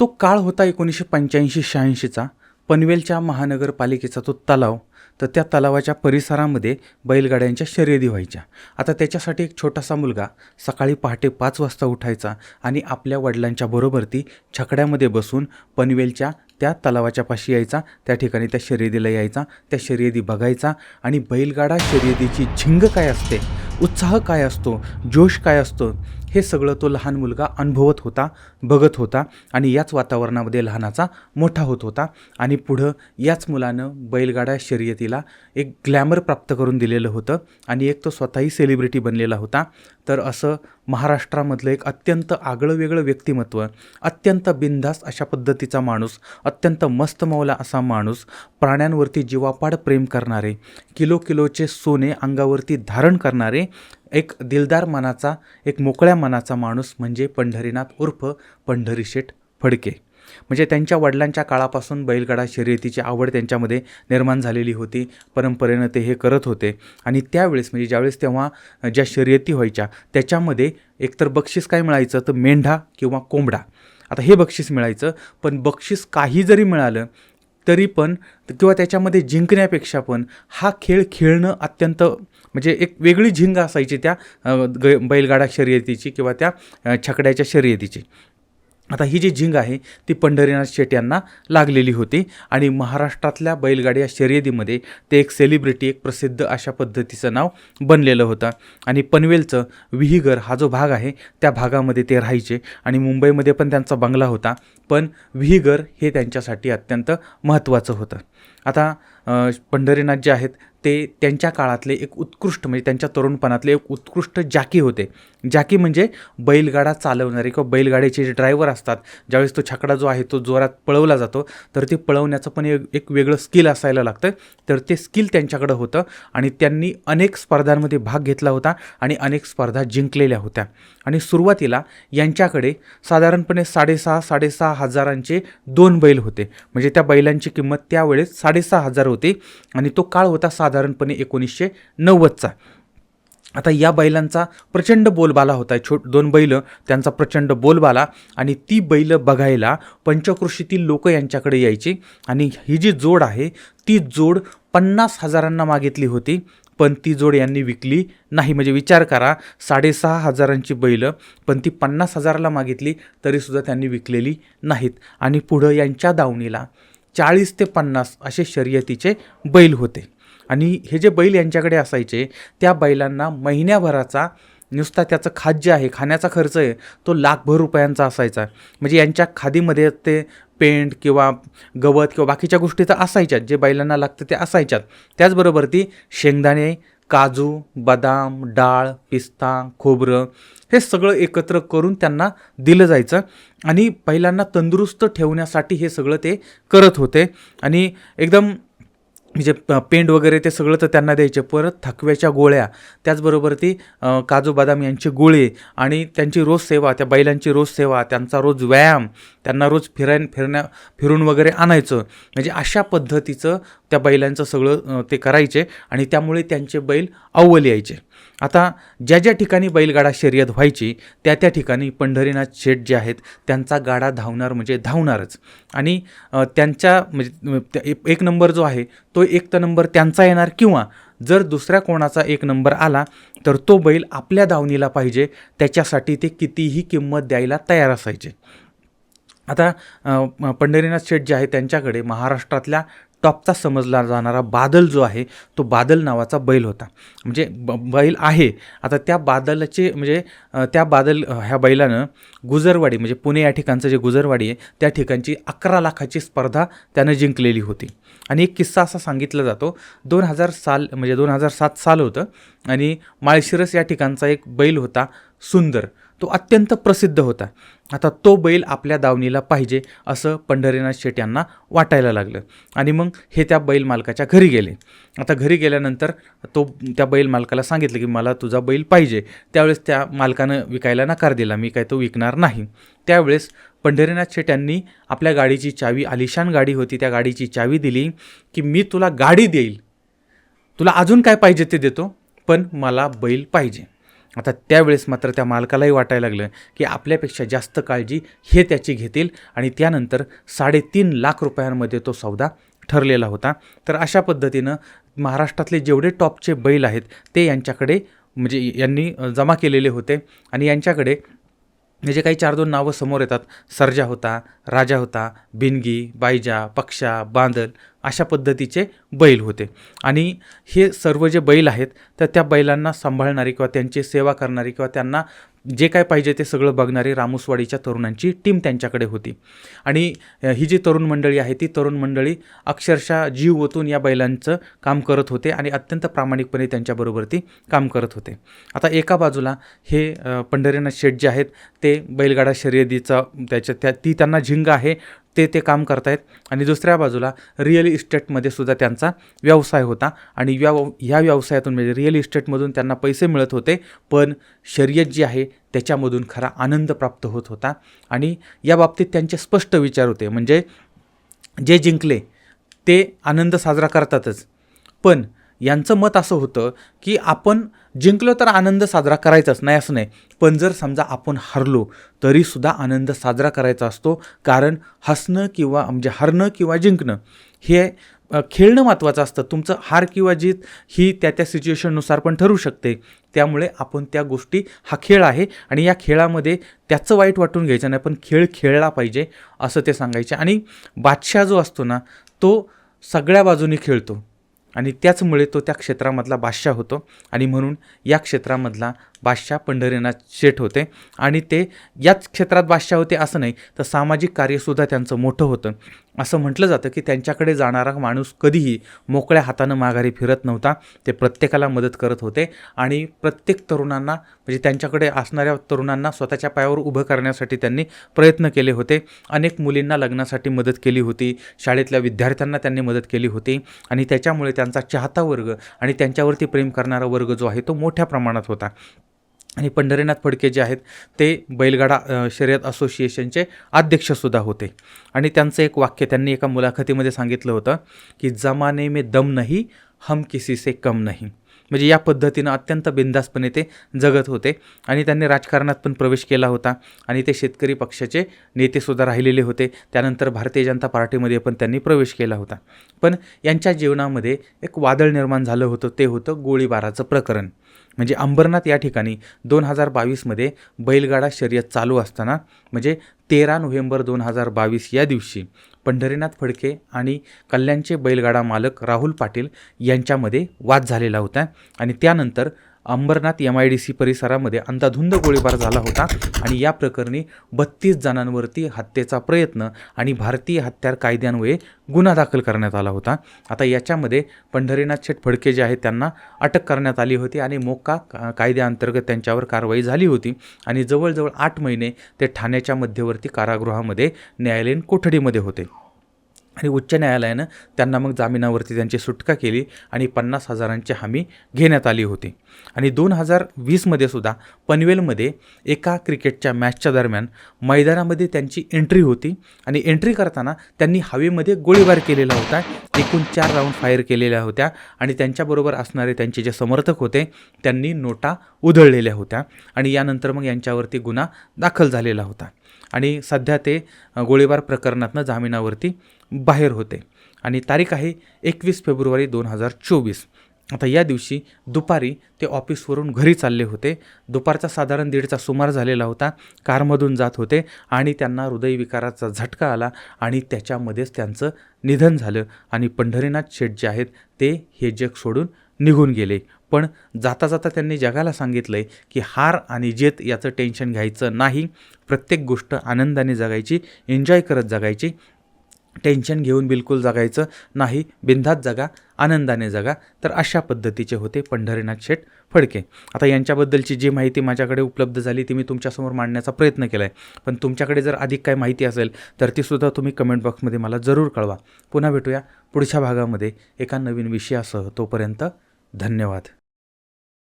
तो काळ होता एकोणीसशे पंच्याऐंशी शहाऐंशीचा. पनवेलच्या महानगरपालिकेचा तो तलाव तर त्या तलावाच्या परिसरामध्ये बैलगाड्यांच्या शर्यती व्हायच्या. आता त्याच्यासाठी एक छोटासा मुलगा सकाळी पहाटे पाच वाजता उठायचा आणि आपल्या वडिलांच्या बरोबर ती छकड्यामध्ये बसून पनवेलच्या त्या तलावाच्या पाशी यायचा. त्या ठिकाणी त्या शर्यतीला यायचा त्या शर्यती बघायचा आणि बैलगाडा शर्यतीची झिंग काय असते उत्साह काय असतो जोश काय असतो हे सगळं तो लहान मुलगा अनुभवत होता. बघत होता आणि याच वातावरणामध्ये लहानाचा मोठा होत होता. आणि पुढं याच मुलानं बैलगाड्या शर्यतीला एक ग्लॅमर प्राप्त करून दिलेलं होतं आणि एक तो स्वतःही सेलिब्रिटी बनलेला होता. तर असं महाराष्ट्रामधलं एक अत्यंत आगळं वेगळं व्यक्तिमत्व अत्यंत बिनधास्त अशा पद्धतीचा माणूस अत्यंत मस्त मौला असा माणूस प्राण्यांवरती जीवापाड प्रेम करणारे किलो किलोचे सोने अंगावरती धारण करणारे एक दिलदार मनाचा एक मोकळ्या मनाचा माणूस म्हणजे पंढरीनाथ उर्फ पंढरीशेठ फडके. म्हणजे त्यांच्या वडिलांच्या काळापासून बैलगाडा शर्यतीची आवड त्यांच्यामध्ये निर्माण झालेली होती. परंपरेनं ते हे करत होते. आणि त्यावेळेस म्हणजे ज्यावेळेस तेव्हा ज्या शर्यती व्हायच्या त्याच्यामध्ये एकतर बक्षीस काय मिळायचं तर मेंढा किंवा कोंबडा. आता हे बक्षीस मिळायचं पण बक्षीस काही जरी मिळालं तरी पण किंवा त्याच्यामध्ये जिंकण्यापेक्षा पण हा खेळ खेळणं अत्यंत म्हणजे एक वेगळी झिंग असायची त्या बैलगाडा शर्यतीची किंवा त्या छकड्याच्या शर्यतीची. आता ही जी झिंग आहे ती पंढरीनाथ शेट यांना लागलेली होती आणि महाराष्ट्रातल्या बैलगाड्या शर्यतीमध्ये ते एक सेलिब्रिटी एक प्रसिद्ध अशा पद्धतीचं नाव बनलेलं होतं. आणि पनवेलचं विहीगर हा जो भाग आहे त्या भागामध्ये ते राहायचे आणि मुंबईमध्ये पण त्यांचा बंगला होता. पण विहीगर हे त्यांच्यासाठी अत्यंत महत्त्वाचं होतं. आता पंढरीनाथ जे आहेत ते त्यांच्या काळातले एक उत्कृष्ट म्हणजे त्यांच्या तरुणपणातले एक उत्कृष्ट जाकी होते. जाकी म्हणजे बैलगाडा चालवणारे किंवा बैलगाडीचे जे ड्रायव्हर असतात ज्यावेळेस तो छकडा जो आहे तो जोरात पळवला जातो तर ते पळवण्याचं पण एक एक वेगळं स्किल असायला लागतं. तर ते स्किल त्यांच्याकडं होतं आणि त्यांनी अनेक स्पर्धांमध्ये भाग घेतला होता आणि अनेक स्पर्धा जिंकलेल्या होत्या. आणि सुरुवातीला यांच्याकडे साधारणपणे साडेसहा साडेसहा हजारांचे दोन बैल होते. म्हणजे त्या बैलांची किंमत त्यावेळेस साडेसहा हजार होती. होते आणि तो काळ होता साधारणपणे एकोणीसशे नव्वदचा. आता या बैलांचा प्रचंड बोलबाला होता. छोट दोन बैल त्यांचा प्रचंड बोलबाला आणि ती बैल बघायला पंचकृषीतील लोक यांच्याकडे यायची आणि ही जी जोड आहे ती जोड पन्नास हजारांना मागितली होती पण ती जोड यांनी विकली नाही. म्हणजे विचार करा साडेसहा हजारांची बैल पण ती पन्नास हजाराला मागितली तरीसुद्धा त्यांनी विकलेली नाहीत. आणि पुढं यांच्या दावणीला चाळीस ते पन्नास असे शर्यतीचे बैल होते. आणि हे जे बैल यांच्याकडे असायचे त्या बैलांना महिन्याभराचा नुसता त्याचं खाद्य आहे खाण्याचा खर्च आहे तो लाखभर रुपयांचा असायचा. म्हणजे यांच्या खादीमध्ये ते पेंट किंवा गवत किंवा बाकीच्या गोष्टी तर असायच्याच जे बैलांना लागतं ते असायच्यात त्याचबरोबर ती शेंगदाणे काजू बदाम डाळ पिस्ता खोबरं हे सगळं एकत्र करून त्यांना दिलं जायचं. आणि बैलांना तंदुरुस्त ठेवण्यासाठी हे सगळं ते करत होते. आणि एकदम म्हणजे पेंड वगैरे ते सगळं तर त्यांना द्यायचे. परत थकव्याच्या गोळ्या त्याचबरोबर ती काजू बदाम यांची गोळे आणि त्यांची रोज सेवा त्या बैलांची रोज सेवा त्यांचा रोज व्यायाम त्यांना रोज फिराय फिरण्या फिरून वगैरे आणायचं. म्हणजे अशा पद्धतीचं त्या बैलांचं सगळं ते करायचे आणि त्यामुळे त्यांचे बैल अव्वल यायचे. आता ज्या ज्या ठिकाणी बैलगाडा शर्यत व्हायची त्या त्या ठिकाणी पंढरीनाथ शेठ जे आहेत त्यांचा गाडा धावणार म्हणजे धावणारच. आणि त्यांच्या म्हणजे एक- नंबर जो आहे तो एक तर नंबर त्यांचा येणार किंवा जर दुसऱ्या कोणाचा एक नंबर आला तर तो बैल आपल्या धावणीला पाहिजे त्याच्यासाठी ते कितीही किंमत द्यायला तयार असायचे. आता पंढरीनाथ शेठ जे आहे त्यांच्याकडे महाराष्ट्रातल्या टॉपचा समजला जाणारा बादल जो आहे तो बादल नावाचा बैल होता. म्हणजे ब बैल आहे. आता त्या बादलाचे म्हणजे त्या बादल ह्या बैलानं गुजरवाडी म्हणजे पुणे या ठिकाणचं जे गुजरवाडी आहे त्या ठिकाणची अकरा लाखाची स्पर्धा त्यानं जिंकलेली होती. आणि एक किस्सा असा सांगितला जातो दोन हजार साल म्हणजे दोन हजार सात साल होतं आणि माळशिरस या ठिकाणचा एक बैल होता सुंदर. तो अत्यंत प्रसिद्ध होता. आता तो बैल आपल्या दावणीला पाहिजे असं पंढरीनाथ शेट यांना वाटायला लागलं. आणि मग हे त्या बैल मालकाच्या घरी गेले. आता घरी गेल्यानंतर तो त्या बैल मालकाला सांगितलं की मला तुझा बैल पाहिजे. त्यावेळेस त्या मालकानं विकायला नकार दिला. मी काय तो विकणार नाही. त्यावेळेस पंढरीनाथ शेट यांनी आपल्या गाडीची चावी आलिशान गाडी होती त्या गाडीची चावी दिली की मी तुला गाडी देईल. तुला अजून काय पाहिजे ते देतो पण मला बैल पाहिजे. आता त्यावेळेस मात्र त्या मालकालाही वाटायला लागलं की आपल्यापेक्षा जास्त काळजी हे त्याची घेतील आणि त्यानंतर साडेतीन लाख रुपयांमध्ये तो सौदा ठरलेला होता. तर अशा पद्धतीनं महाराष्ट्रातले जेवढे टॉपचे बैल आहेत ते यांच्याकडे म्हणजे यांनी जमा केलेले होते आणि यांच्याकडे जे काही चार दोन नावं समोर येतात. सर्जा होता राजा होता बिनगी बायजा पक्षा बांदल अशा पद्धतीचे बैल होते. आणि हे सर्व जे बैल आहेत तर त्या बैलांना सांभाळणारी किंवा त्यांची सेवा करणारी किंवा त्यांना जे काय पाहिजे ते सगळं बघणारी रामूसवाडीच्या तरुणांची टीम त्यांच्याकडे होती. आणि ही जी तरुण मंडळी आहे ती तरुण मंडळी अक्षरशः जीव ओतून या बैलांचं काम करत होते आणि अत्यंत प्रामाणिकपणे त्यांच्याबरोबर ती काम करत होते. आता एका बाजूला हे पंढरीनाथ शेठ जे आहेत ते बैलगाडा शर्यतीचा त्याच्या त्या ती त्यांना झिंग आहे ते ते काम करतायत. आणि दुसऱ्या बाजूला रिअल इस्टेटमध्ये सुद्धा त्यांचा व्यवसाय होता. आणि व्यव ह्या व्यवसायातून म्हणजे रिअल इस्टेटमधून त्यांना पैसे मिळत होते. पण शर्यत जी आहे त्याच्यामधून खरा आनंद प्राप्त होत होता. आणि या बाबतीत त्यांचे स्पष्ट विचार होते. म्हणजे जे जिंकले ते आनंद साजरा करतातच. पण यांचं मत असं होतं की आपण जिंकलो तर आनंद साजरा करायचाच नाही असं नाही. पण जर समजा आपण हरलो तरीसुद्धा आनंद साजरा करायचा असतो. कारण हसणं किंवा म्हणजे हरणं किंवा जिंकणं हे खेळणं महत्त्वाचं असतं. तुमचं हार किंवा जीत ही त्या त्या सिच्युएशननुसार पण ठरू शकते. त्यामुळे आपण त्या गोष्टी हा खेळ आहे आणि या खेळामध्ये त्याचं वाईट वाटून घ्यायचं नाही पण खेळ खेळला पाहिजे असं ते सांगायचे. आणि बादशाह जो असतो ना तो सगळ्या बाजूनी खेळतो. आणि त्याचमुळे तो त्या क्षेत्रामधला बादशाह होतो. आणि म्हणून या क्षेत्रामधला बादशाह पंढरीनाथ शेठ होते. आणि ते याच क्षेत्रात बादशाह होते असं नाही तर सामाजिक कार्यसुद्धा त्यांचं मोठं होतं. असं म्हटलं जातं की त्यांच्याकडे जाणारा माणूस कधीही मोकळ्या हातानं माघारी फिरत नव्हता. ते प्रत्येकाला मदत करत होते. आणि प्रत्येक तरुणांना म्हणजे त्यांच्याकडे असणाऱ्या तरुणांना स्वतःच्या पायावर उभं करण्यासाठी त्यांनी प्रयत्न केले होते. अनेक मुलींना लग्नासाठी मदत केली होती. शाळेतल्या विद्यार्थ्यांना त्यांनी मदत केली होती. आणि त्याच्यामुळे त्यांचा चाहता वर्ग आणि त्यांच्यावरती प्रेम करणारा वर्ग जो आहे तो मोठ्या प्रमाणात होता. आणि पंढरीनाथ फडके जे आहेत ते बैलगाडा शर्यत असोसिएशनचे अध्यक्षसुद्धा होते. आणि त्यांचं एक वाक्य त्यांनी एका मुलाखतीमध्ये सांगितलं होतं की जमाने में दम नाही हम किसी से कम नाही. म्हणजे या पद्धतीनं अत्यंत बिंदासपणे ते जगत होते. आणि त्यांनी राजकारणात पण प्रवेश केला होता. आणि ते शेतकरी पक्षाचे नेतेसुद्धा राहिलेले होते. त्यानंतर भारतीय जनता पार्टीमध्ये पण त्यांनी प्रवेश केला होता. पण यांच्या जीवनामध्ये एक वादळ निर्माण झालं होतं. ते होतं गोळीबाराचं प्रकरण. म्हणजे अंबरनाथ या ठिकाणी दोन हजार बावीसमध्ये बैलगाडा शर्यत चालू असताना म्हणजे तेरा नोव्हेंबर दोन हजार बावीस या दिवशी पंढरीनाथ फडके आणि कल्याणचे बैलगाडा मालक राहुल पाटील यांच्यामध्ये वाद झालेला होता आणि त्यानंतर Ambernath M I D C परिसरामध्ये अंधाधुंद गोळीबार झाला होता आणि या प्रकरणी बत्तीस जणांवरती हत्येचा प्रयत्न आणि भारतीय हत्यार कायद्यान्वये गुन्हा दाखल करण्यात आला होता. आता याच्यामध्ये पंढरीनाथ शेठ फडके जे आहेत त्यांना अटक करण्यात आली होती आणि मोक्का का- कायद्याअंतर्गत त्यांच्यावर कारवाई झाली होती आणि जवळजवळ आठ महिने ते ठाण्याच्या मध्यवर्ती कारागृहामध्ये न्यायालयीन कोठडीमध्ये होते. आणि उच्च न्यायालयानं त्यांना मग जामिनावरती त्यांची सुटका केली आणि पन्नास हजारांची हमी घेण्यात आली होती. आणि दोन हजार वीसमध्ये सुद्धा पनवेलमध्ये एका क्रिकेटच्या मॅचच्या दरम्यान मैदानामध्ये त्यांची एंट्री होती आणि एंट्री करताना त्यांनी हवेमध्ये गोळीबार केलेला होता. एकूण चार राऊंड फायर केलेल्या होत्या आणि त्यांच्याबरोबर असणारे त्यांचे जे समर्थक होते त्यांनी नोटा उधळलेल्या होत्या आणि यानंतर मग यांच्यावरती गुन्हा दाखल झालेला होता. आणि सध्या ते गोळीबार प्रकरणातनं जामिनावरती बाहेर होते. आणि तारीख आहे एकवीस फेब्रुवारी दोन हजार चोवीस. आता या दिवशी दुपारी ते ऑफिसवरून घरी चालले होते. दुपारचा साधारण दीडचा सुमार झालेला होता. कारमधून जात होते आणि त्यांना हृदयविकाराचा झटका आला आणि त्याच्यामध्येच त्यांचं निधन झालं. आणि पंढरीनाथ शेठ जे आहेत ते हे जग सोडून निघून गेले. पण जाता जाता त्यांनी जगाला सांगितलं आहे की हार आणि जेत याचं टेन्शन घ्यायचं नाही. प्रत्येक गोष्ट आनंदाने जगायची एन्जॉय करत जगायची. टेन्शन घेऊन बिलकुल जगायचं नाही. बिंधात जगा आनंदाने जगा. तर अशा पद्धतीचे होते पंढरीनाथ शेठ फडके. आता यांच्याबद्दलची जी माहिती माझ्याकडे उपलब्ध झाली ती मी तुमच्यासमोर मांडण्याचा प्रयत्न केला आहे पण तुमच्याकडे जर अधिक काही माहिती असेल तर तीसुद्धा तुम्ही कमेंट बॉक्समध्ये मला जरूर कळवा. पुन्हा भेटूया पुढच्या भागामध्ये एका नवीन विषयासह. तोपर्यंत धन्यवाद.